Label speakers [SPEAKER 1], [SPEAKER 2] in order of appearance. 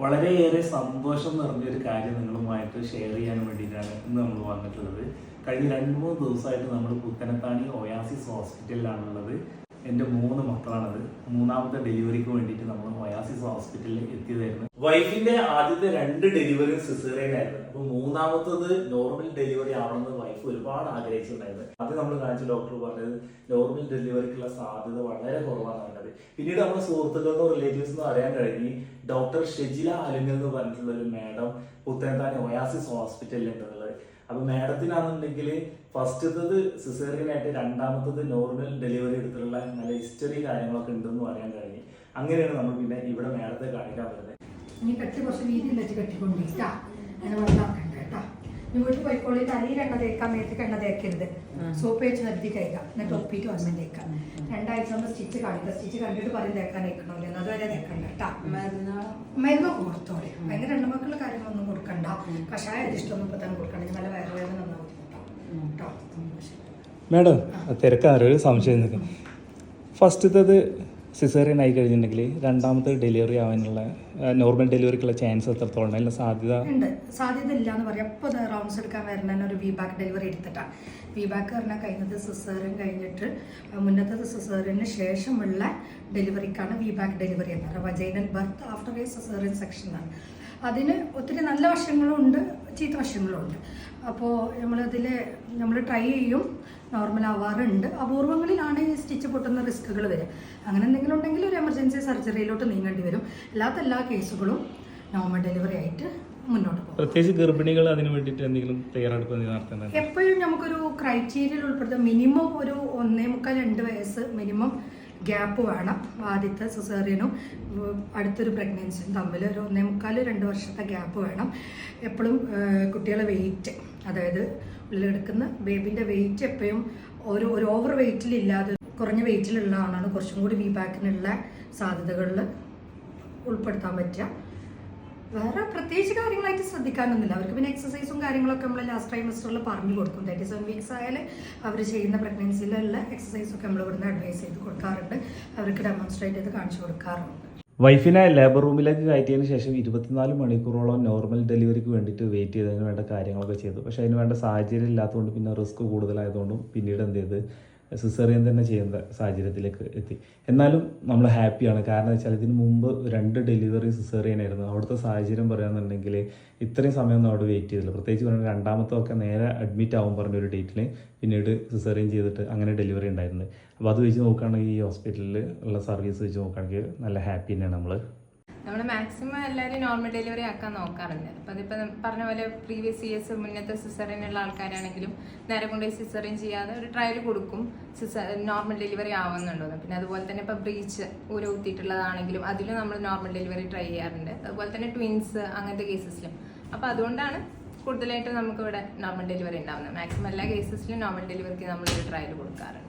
[SPEAKER 1] വളരെയേറെ സന്തോഷം നിറഞ്ഞൊരു കാര്യം നിങ്ങളുമായിട്ട് ഷെയർ ചെയ്യാൻ വേണ്ടിയിട്ടാണ് ഇന്ന് നമ്മൾ വന്നിട്ടുള്ളത്. കഴിഞ്ഞ രണ്ട് മൂന്ന് ദിവസമായിട്ട് നമ്മൾ പുത്തനത്താണി ഒയാസിസ് ഹോസ്പിറ്റലിലാണുള്ളത്. എന്റെ മൂന്ന് മക്കളാണത്. മൂന്നാമത്തെ ഡെലിവറിക്ക് വേണ്ടിയിട്ട് നമ്മൾ ഒയാസിസ് ഹോസ്പിറ്റലിൽ എത്തിയതായിരുന്നു. വൈഫിന്റെ ആദ്യത്തെ രണ്ട് ഡെലിവറി സിസേറിയൻ ആയിരുന്നു. അപ്പൊ മൂന്നാമത്തത് നോർമൽ ഡെലിവറി ആവണമെന്ന് വൈഫ് ഒരുപാട് ആഗ്രഹിച്ചിട്ടുണ്ടായിരുന്നു. അത് നമ്മൾ കാണിച്ച ഡോക്ടർ പറഞ്ഞത് നോർമൽ ഡെലിവറിക്കുള്ള സാധ്യത വളരെ കുറവാണ് പറഞ്ഞത്. പിന്നീട് നമ്മുടെ സുഹൃത്തുക്കൾക്കോ റിലേറ്റീവ്സിനോ അറിയാൻ കഴിഞ്ഞ് ഡോക്ടർ ഷെജില ആലുങ്ങൽ എന്ന് പറഞ്ഞിട്ടുള്ള ഒരു മാഡം പുത്തനത്താണി ഒയാസിസ് ഹോസ്പിറ്റലിൽ ഉണ്ടെന്നുള്ളത്. അപ്പൊ മാഡത്തിനാണെന്നുണ്ടെങ്കിൽ ഫസ്റ്റത്തത് സിസേറിയൻ ആയിട്ട് രണ്ടാമത്തത് നോർമൽ ഡെലിവറി എടുത്തിട്ടുള്ള നല്ല ഹിസ്റ്ററി കാര്യങ്ങളൊക്കെ ഉണ്ടെന്ന് പറയാൻ കഴിഞ്ഞു. അങ്ങനെയാണ് നമ്മൾ പിന്നെ ഇവിടെ മാഡത്തെ കാണിക്കാൻ വരുന്നത്
[SPEAKER 2] ഇനി കെട്ടി കുറച്ച് വീതി വെച്ച് കെട്ടിക്കൊണ്ടിരിക്കാ അങ്ങനെ വെള്ളമാക്കണ്ട കേട്ടോ നീ വീട്ടിൽ പോയിക്കോളി. തലയിൽ എണ്ണ തേക്കാൻ മേത്തേക്ക് എണ്ണ തേക്കരുത്. സോപ്പ് വെച്ച് നിർത്തി കഴിക്കാം എന്നിട്ട് ഒപ്പിയിട്ട് വന്നു തേക്കാം. രണ്ടാഴ്ച നമ്മൾ സ്റ്റിച്ച് കാണിക്കാം. സ്റ്റിച്ച് കണ്ടിട്ട് പറയും തേക്കാൻ തേക്കണമല്ലോ അതുവരെ തേക്കണ്ട കേട്ടോ മരുന്ന്? കൊടുത്തോളെ. ഭയങ്കര രണ്ട് മക്കളുടെ കാര്യങ്ങളൊന്നും കൊടുക്കണ്ട. കഷായ ഇഷ്ടമൊന്നും ഇപ്പൊ തന്നെ കൊടുക്കണ്ട. നല്ല വയറുവേദന നന്നാവും കേട്ടോ
[SPEAKER 1] മാഡം തിരക്കാറ് ഒരു സംശയം നിൽക്കും ഫസ്റ്റത്തത് സിസേറിയൻ ആയി കഴിഞ്ഞിട്ടുണ്ടെങ്കിൽ രണ്ടാമത്തെ ഡെലിവറി ആവാനുള്ള നോർമൽ ഡെലിവറിക്കുള്ള ചാൻസ് എത്രത്തോളം അതിനുള്ള സാധ്യത?
[SPEAKER 2] ഉണ്ട്. സാധ്യത ഇല്ല എന്ന് പറയാം അപ്പോൾ റൗണ്ട്സ് എടുക്കാൻ വരുന്ന ഒരു വി ബാക്ക് ഡെലിവറി എടുത്തിട്ടാണ് വി ബാക്ക് പറഞ്ഞാൽ കഴിഞ്ഞത് സിസേറിയൻ കഴിഞ്ഞിട്ട് മുന്നത്തെ സിസേറിയന് ശേഷമുള്ള ഡെലിവറിക്കാണ് വി ബാക്ക് ഡെലിവറി എന്ന് പറയുന്നത്. Vaginal birth after a caesarean section സെക്ഷനാണ് അതിന് ഒത്തിരി നല്ല വശങ്ങളും ഉണ്ട് ചീത്ത വശങ്ങളും ഉണ്ട്. അപ്പോൾ നമ്മളതിൽ നമ്മൾ ട്രൈ ചെയ്യും. നോർമൽ ആവാറുണ്ട് അപൂർവങ്ങളിലാണ് ഈ സ്റ്റിച്ച് പൊട്ടുന്ന റിസ്ക്കുകൾ വരിക. അങ്ങനെ എന്തെങ്കിലും ഉണ്ടെങ്കിൽ ഒരു എമർജൻസി സർജറിയിലോട്ട് നീങ്ങേണ്ടി വരും. അല്ലാത്ത എല്ലാ കേസുകളും നോർമൽ ഡെലിവറി ആയിട്ട് മുന്നോട്ട് പോകും.
[SPEAKER 1] പ്രത്യേകിച്ച് ഗർഭിണികൾ അതിന് വേണ്ടിയിട്ട് എന്തെങ്കിലും തയ്യാറെടുപ്പ് നടത്തുന്നത്
[SPEAKER 2] എപ്പോഴും നമുക്കൊരു ക്രൈറ്റീരിയയിൽ ഉൾപ്പെടുത്തുക മിനിമം ഒരു ഒന്നേ മുക്കാൽ രണ്ട് വയസ്സ് മിനിമം ഗ്യാപ്പ് വേണം. ആദ്യത്തെ സിസേറിയനും അടുത്തൊരു പ്രഗ്നൻസിയും തമ്മിൽ ഒരു ഒന്നേ മുക്കാൽ രണ്ട് വർഷത്തെ ഗ്യാപ്പ് വേണം. എപ്പോഴും കുട്ടികളെ വെയിറ്റ് അതായത് ഉള്ളിലെടുക്കുന്ന ബേബിന്റെ വെയിറ്റ് എപ്പോഴും ഒരു ഒരു ഓവർ വെയിറ്റിലില്ലാതെ കുറഞ്ഞ വെയിറ്റിലുള്ള ആളാണ്. കുറച്ചും കൂടി വി ബാക്കിനുള്ള സാധ്യതകളിൽ ഉൾപ്പെടുത്താൻ പറ്റുക. വേറെ പ്രത്യേകിച്ച് കാര്യങ്ങളായിട്ട് ശ്രദ്ധിക്കാനൊന്നുമില്ല. അവർക്ക് പിന്നെ എക്സസൈസും കാര്യങ്ങളൊക്കെ നമ്മൾ ലാസ്റ്റ് ട്രൈമസ്റ്ററിൽ പറഞ്ഞു കൊടുക്കും. തേർട്ടി സെവൻ വീക്സ് ആയാലും അവർ ചെയ്യുന്ന പ്രഗ്നൻസിയിലുള്ള എക്സസൈസൊക്കെ നമ്മൾ ഇവിടുന്ന് അഡ്വൈസ് ചെയ്ത് കൊടുക്കാറുണ്ട്. അവർക്ക് ഡെമോൺസ്ട്രേറ്റ് ചെയ്ത് കാണിച്ചു കൊടുക്കാറുണ്ട്.
[SPEAKER 1] വൈഫിനെ ലേബർ റൂമിലേക്ക് കയറ്റിയതിന് ശേഷം ഇരുപത്തിനാല് മണിക്കൂറോളം നോർമൽ ഡെലിവറിക്ക് വേണ്ടിയിട്ട് വെയിറ്റ് ചെയ്തതിന് വേണ്ട കാര്യങ്ങളൊക്കെ ചെയ്തു. പക്ഷേ അതിന് വേണ്ട സാഹചര്യം ഇല്ലാത്തതുകൊണ്ട് പിന്നെ റിസ്ക് കൂടുതലായതുകൊണ്ടും പിന്നീട് എന്ത് ചെയ്ത് സിസേറിയൻ തന്നെ ചെയ്യുന്ന സാഹചര്യത്തിലേക്ക് എത്തി. എന്നാലും നമ്മൾ ഹാപ്പിയാണ്. കാരണം വെച്ചാൽ ഇതിന് മുമ്പ് രണ്ട് ഡെലിവറി സിസേറിയൻ ആയിരുന്നു. അവിടുത്തെ സാഹചര്യം പറയുകയാണെന്നുണ്ടെങ്കിൽ ഇത്രയും സമയമൊന്നും അവിടെ വെയിറ്റ് ചെയ്തില്ല. പ്രത്യേകിച്ച് പറഞ്ഞാൽ രണ്ടാമത്തെ ഒക്കെ നേരെ അഡ്മിറ്റ് ആവും പറഞ്ഞ ഒരു ഡേറ്റിൽ പിന്നീട് സിസേറിയൻ ചെയ്തിട്ട് അങ്ങനെ ഡെലിവറി ഉണ്ടായിരുന്നത്. അപ്പോൾ അത് വെച്ച് നോക്കുകയാണെങ്കിൽ ഈ ഹോസ്പിറ്റലിൽ ഉള്ള സർവീസ് വെച്ച് നോക്കുകയാണെങ്കിൽ നല്ല ഹാപ്പി തന്നെയാണ് നമ്മൾ
[SPEAKER 3] നമ്മൾ മാക്സിമം എല്ലാവരും നോർമൽ ഡെലിവറി ആക്കാൻ നോക്കാറുണ്ട്. അപ്പം അതിപ്പോൾ പറഞ്ഞ പോലെ പ്രീവിയസ് ഇയേഴ്സ് മുന്നത്തെ സിസറിനുള്ള ആൾക്കാരാണെങ്കിലും നേരെ കൊണ്ടുപോയി സിസറിൻ ചെയ്യാതെ ഒരു ട്രയൽ കൊടുക്കും. സിസ നോർമൽ ഡെലിവറി ആവുന്നുണ്ടോ പിന്നെ അതുപോലെ തന്നെ ഇപ്പോൾ ബ്രീച്ച് ഊര കുത്തിയിട്ടുള്ളതാണെങ്കിലും അതിലും നമ്മൾ നോർമൽ ഡെലിവറി ട്രൈ ചെയ്യാറുണ്ട്. അതുപോലെ തന്നെ ട്വിൻസ് അങ്ങനത്തെ കേസസിലും അപ്പോൾ അതുകൊണ്ടാണ് കൂടുതലായിട്ട് നമുക്കിവിടെ നോർമൽ ഡെലിവറി ഉണ്ടാവുന്നത്. മാക്സിമം എല്ലാ കേസസിലും നോർമൽ ഡെലിവറിക്ക് നമ്മളൊരു ട്രയൽ കൊടുക്കാറുണ്ട്.